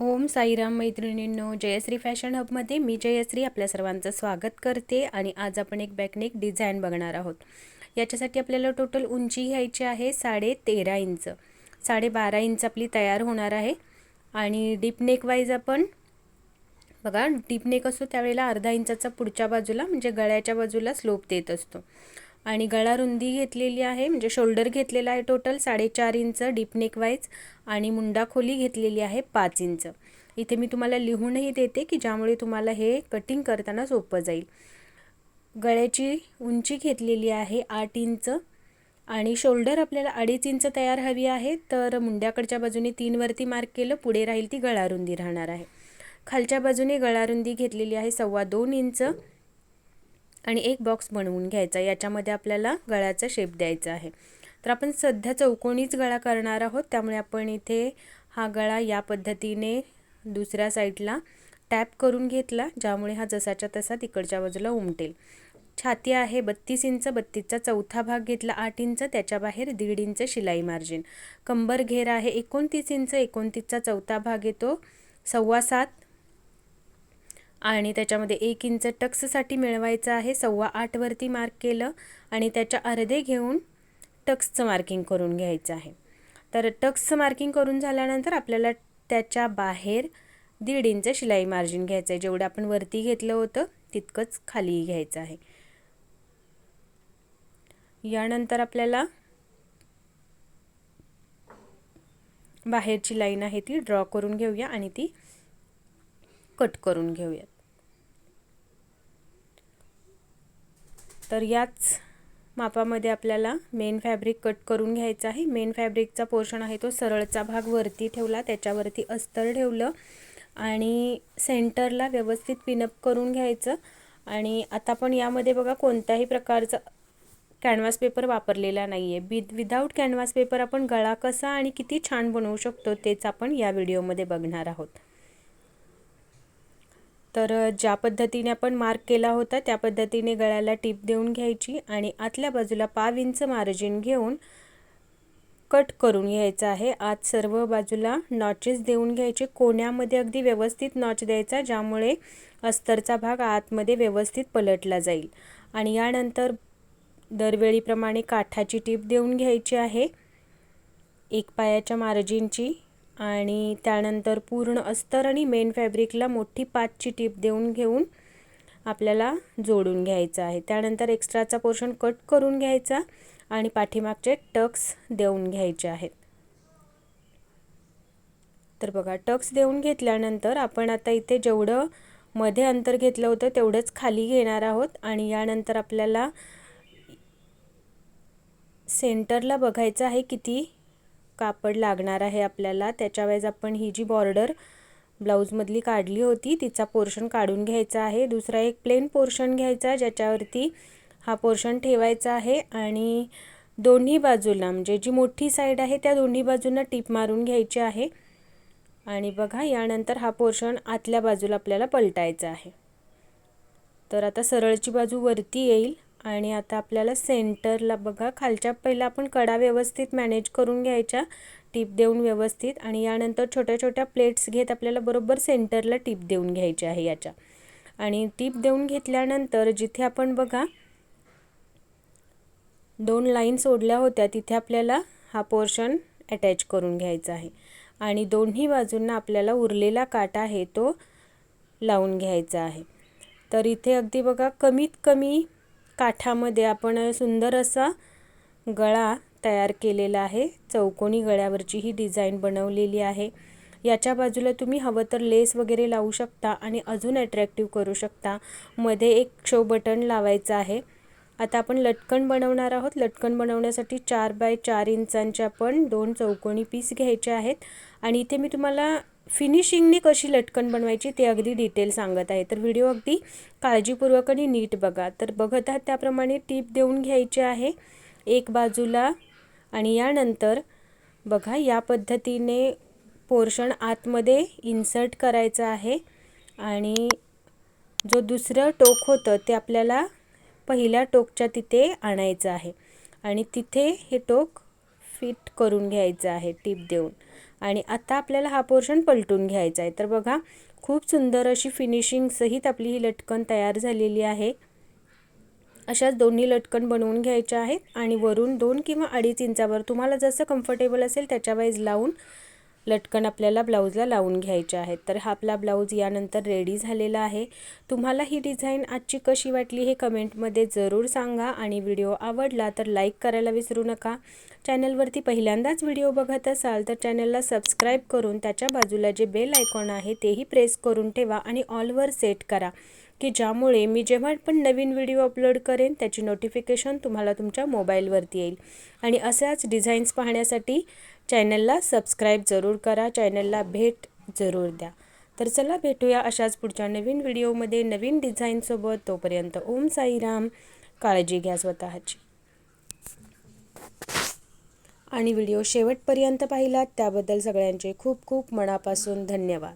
ओम साईराम मैत्रिणींनो जयश्री फॅशन हबमध्ये मी जयश्री आपल्या सर्वांचं स्वागत करते आणि आज आपण एक बॅकनेक डिझाईन बघणार आहोत. याच्यासाठी आपल्याला टोटल उंची घ्यायची आहे साडे तेरा इंच. साडेबारा इंच आपली तयार होणार आहे. आणि डीपनेक वाईज आपण बघा डीपनेक असतो त्यावेळेला अर्धा इंचाचा पुढच्या बाजूला म्हणजे गळ्याच्या बाजूला स्लोप देत असतो. आणि गळा रुंदी घेतलेली आहे म्हणजे शोल्डर घेतलेला आहे टोटल साडेचार इंच डीप नेक वाईज आणि मुंडा खोली घेतलेली आहे पाच इंच. इथे मी तुम्हाला लिहूनही देते की ज्यामुळे तुम्हाला हे कटिंग करताना सोपं जाईल. गळ्याची उंची घेतलेली आहे आठ इंच आणि शोल्डर आपल्याला अडीच इंच तयार हवी आहे तर मुंड्याकडच्या बाजूने तीनवरती मार्क केलं पुढे राहील ती गळारुंदी राहणार आहे. खालच्या बाजूने गळारुंदी घेतलेली आहे सव्वा दोन इंच आणि एक बॉक्स बनवून घ्यायचा. याच्यामध्ये आपल्याला गळ्याचा शेप द्यायचा आहे. तर आपण सध्या चौकोनीच गळा करणार आहोत. त्यामुळे आपण इथे हा गळा या पद्धतीने दुसऱ्या साईडला टॅप करून घेतला ज्यामुळे हा जसाच्या तसा तिकडच्या बाजूला उमटेल. छाती आहे बत्तीस इंच बत्तीसचा चौथा भाग घेतला आठ इंच त्याच्या बाहेर दीड इंच शिलाई मार्जिन कंबर घेर आहे एकोणतीस इंच एकोणतीसचा चौथा भाग येतो सव्वा सात आणि त्याच्यामध्ये एक इंच टक्ससाठी मिळवायचं आहे. सव्वा आठवरती मार्क केलं आणि त्याच्या अर्धे घेऊन टक्सचं मार्किंग करून घ्यायचं आहे. तर टक्सचं मार्किंग करून झाल्यानंतर आपल्याला त्याच्या बाहेर दीड इंच शिलाई मार्जिन घ्यायचं आहे. जेवढं आपण वरती घेतलं होतं तितकंच खाली घ्यायचं आहे. यानंतर आपल्याला बाहेरची लाईन आहे ती ड्रॉ करून घेऊया आणि ती कट करून घेऊयात. तर याच मापामध्ये आपल्याला मेन फॅब्रिक कट करून घ्यायचं आहे. मेन फॅब्रिकचा पोर्शन आहे तो सरळचा भाग वरती ठेवला त्याच्यावरती अस्तर ठेवलं आणि सेंटरला व्यवस्थित पिनअप करून घ्यायचं. आणि आता पण यामध्ये बघा कोणत्याही प्रकारचं कॅनव्हास पेपर वापरलेला नाही आहे विद विदाऊट कॅनव्हास पेपर आपण गळा कसा आणि किती छान बनवू शकतो तेच आपण या व्हिडिओमध्ये बघणार आहोत. तर ज्या पद्धतीने आपण मार्क केला होता त्या पद्धतीने गळ्याला टीप देऊन घ्यायची आणि आतल्या बाजूला पाव इंच मार्जिन घेऊन कट करून घ्यायचं आहे. आत सर्व बाजूला नॉचेस देऊन घ्यायचे. कोण्यामध्ये अगदी व्यवस्थित नॉच द्यायचा ज्यामुळे अस्तरचा भाग आतमध्ये व्यवस्थित पलटला जाईल. आणि यानंतर दरवेळीप्रमाणे काठाची टीप देऊन घ्यायची आहे. एक पायाच्या मार्जिनची आणि त्यानंतर पूर्ण अस्तर आणि मेन फॅब्रिकला मोठी पाचची टीप देऊन घेऊन आपल्याला जोडून घ्यायचं आहे. त्यानंतर एक्स्ट्राचा पोर्शन कट करून घ्यायचा आणि पाठीमागचे टक्स देऊन घ्यायचे आहेत. तर बघा टक्स देऊन घेतल्यानंतर आपण आता इथे जेवढं मध्ये अंतर घेतलं होतं तेवढंच खाली घेणार आहोत आणि यानंतर आपल्याला सेंटरला बघायचं आहे किती कापड लागणार आहे आपल्याला. त्याच्या वेळेस आपण ही जी बॉर्डर ब्लाऊजमधली काढली होती तिचा पोर्शन काढून घ्यायचा आहे. दुसरा एक प्लेन पोर्शन घ्यायचा ज्याच्यावरती हा पोर्शन ठेवायचा आहे आणि दोन्ही बाजूला म्हणजे जी मोठी साईड आहे त्या दोन्ही बाजूंना टीप मारून घ्यायची आहे. आणि बघा यानंतर हा पोर्शन आतल्या बाजूला आपल्याला पलटायचा आहे. तर आता सरळची बाजू वरती येईल. आणि आता आपल्याला सेंटरला बघा खालच्या पहिला आपण कडा व्यवस्थित मॅनेज करून घ्यायच्या टीप देऊन व्यवस्थित आणि यानंतर छोट्या छोट्या प्लेट्स घेत आपल्याला बरोबर सेंटरला टीप देऊन घ्यायची आहे याच्या. आणि टीप देऊन घेतल्यानंतर जिथे आपण बघा दोन लाईन सोडल्या होत्या तिथे आपल्याला हा पोर्शन अटॅच करून घ्यायचा आहे. आणि दोन्ही बाजूंना आपल्याला उरलेला काटा आहे तो लावून घ्यायचा आहे. तर इथे अगदी बघा कमीत कमी काठामध्ये आपण सुंदर असा गळा तयार केलेला आहे. चौकोनी गळ्यावरची ही डिझाईन बनवलेली आहे. याच्या बाजूला तुम्ही हवं तर लेस वगैरे लावू शकता आणि अजून अट्रॅक्टिव्ह करू शकता. मध्ये एक शो बटन लावायचं आहे. आता आपण लटकन बनवणार आहोत. लटकन बनवण्यासाठी चार बाय चार इंचांचे आपण दोन चौकोनी पीस घ्यायचे आहेत. आणि इथे मी तुम्हाला फिनिशिंगने कशी लटकन बनवायची ते अगदी डिटेल सांगत आहे. तर व्हिडिओ अगदी काळजीपूर्वक आणि नीट बघा. तर बघत आहात त्याप्रमाणे टीप देऊन घ्यायची आहे. एक बाजूला आणि यानंतर बघा या पद्धतीने पोर्शन आतमध्ये इन्सर्ट करायचं आहे. आणि जो दुसरं टोक होतं ते आपल्याला पहिल्या टोकच्या तिथे आणायचं आहे. आणि तिथे हे टोक फिट करून घ्यायचं आहे टीप देऊन. आणि आता आपल्याला हा पोर्शन पलटून घ्यायचा आहे. तर बघा खूप सुंदर अशी फिनिशिंग सहित आपली ही लटकन तयार झालेली आहे. अशाच दोन्ही लटकन बनवून घ्यायच्या आहेत आणि वरून दोन किंवा अडीच इंचावर तुम्हाला जसं कम्फर्टेबल असेल त्याच्या वाईज लावून लटकन आपल्याला ब्लाऊजला लावून घ्यायचे आहेत. तर हा आपला ब्लाऊज यानंतर रेडी झालेला आहे. तुम्हाला ही डिझाईन आजची कशी वाटली हे कमेंटमध्ये जरूर सांगा आणि व्हिडिओ आवडला तर लाईक करायला विसरू नका. चॅनलवरती पहिल्यांदाच व्हिडिओ बघत असाल तर चॅनलला सबस्क्राईब करून त्याच्या बाजूला जे बेल आयकॉन आहे तेही प्रेस करून ठेवा आणि ऑलवर सेट करा. की ज्यामुळे मी जेव्हा पण नवीन व्हिडिओ अपलोड करेन त्याची नोटिफिकेशन तुम्हाला तुमच्या मोबाईलवरती येईल. आणि अशाच डिझाईन्स पाहण्यासाठी चॅनलला सबस्क्राईब जरूर करा चॅनलला भेट जरूर द्या. तर चला भेटूया अशाच पुढच्या नवीन व्हिडिओमध्ये नवीन डिझाईनसोबत तोपर्यंत ओम साईराम. काळजी घ्या स्वतःची. आणि व्हिडिओ शेवटपर्यंत पाहिलात त्याबद्दल सगळ्यांचे खूप खूप मनापासून धन्यवाद.